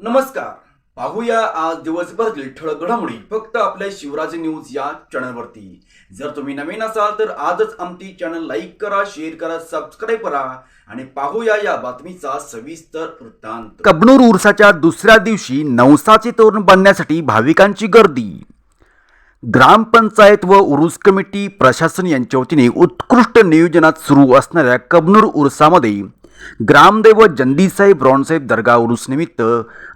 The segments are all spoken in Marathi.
नमस्कार. पाहूया आज दिवसभरातील ठळक घडामोडी. फक्त आपल्या शिवराज न्यूज या चॅनलवरती. जर तुम्ही नवीन असाल तर आजच आमची चॅनल लाईक करा शेअर करा सबस्क्राईब करा आणि पाहूया या बातमीचा सविस्तर वृत्तांत. कबनूर उरसाच्या दुसऱ्या दिवशी नवसाचे तोरण बांधण्यासाठी भाविकांची गर्दी. ग्रामपंचायत व उरुस कमिटी प्रशासन यांच्या वतीने उत्कृष्ट नियोजनात सुरू असणाऱ्या कबनूर उरसामध्ये ग्रामदैव जंदीसाहेब रॉनसाहेब दर्गा उरुस निमित्त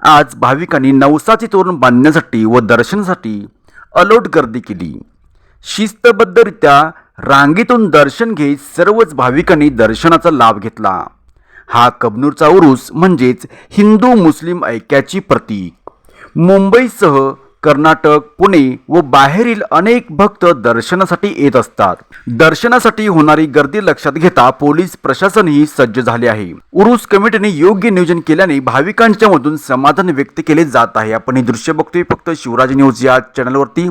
आज भाविकांनी नवसाचे तोरण बांधण्यासाठी व दर्शनासाठी अलोट गर्दी केली. शिस्तबद्धरित्या रांगेतून दर्शन घेत सर्वच भाविकांनी दर्शनाचा लाभ घेतला. हा कबनूरचा उरूस म्हणजेच हिंदू मुस्लिम ऐक्याची प्रतीक. मुंबईसह कर्नाटक पुणे व बाहेरील अनेक भक्त दर्शनासाठी येत असतात. दर्शनासाठी होणारी गर्दी लक्षात घेता पोलीस प्रशासनही सज्ज झाले आहे. उरूस कमिटीने योग्य नियोजन केल्याने भाविकांच्या मधून समाधान व्यक्त केले जात आहे. आपण हे दृश्य बघतोय. फक्त शिवराज न्यूज या चॅनलवरती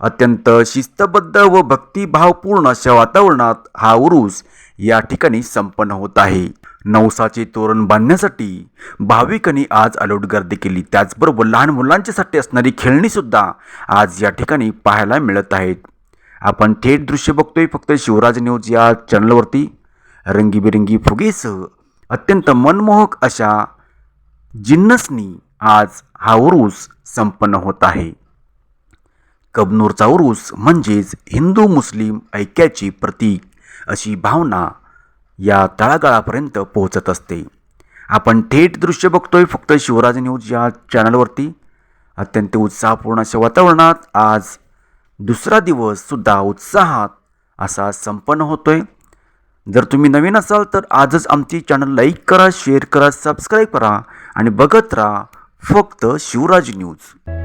अत्यंत शिस्तबद्ध व भक्तिभावपूर्ण अशा वातावरणात हा उरूस या ठिकाणी संपन्न होत आहे. नवसाचे तोरण बांधण्यासाठी भाविकांनी आज अलोट गर्दी केली त्याचबरोबर लहान मुलांच्यासाठी असणारी खेळणी सुद्धा आज या ठिकाणी पाहायला मिळत आहेत. आपण थेट दृश्य बघतोय फक्त शिवराज न्यूज या चॅनलवरती. रंगीबेरंगी फुगेसह अत्यंत मनमोहक अशा जिन्नसनी आज हा उरूस संपन्न होत आहे. कबनूरचा उरूस म्हणजेच हिंदू मुस्लिम ऐक्याची प्रतीक अशी भावना या तळागाळापर्यंत पोहोचत असते. आपण थेट दृश्य बघतोय फक्त शिवराज न्यूज या चॅनलवरती. अत्यंत उत्साहपूर्ण अशा वातावरणात आज दुसरा दिवससुद्धा उत्साहात असा संपन्न होतोय. जर तुम्ही नवीन असाल तर आजच आमची चॅनल लाईक करा शेअर करा सबस्क्राईब करा आणि बघत राहा फक्त शिवराज न्यूज.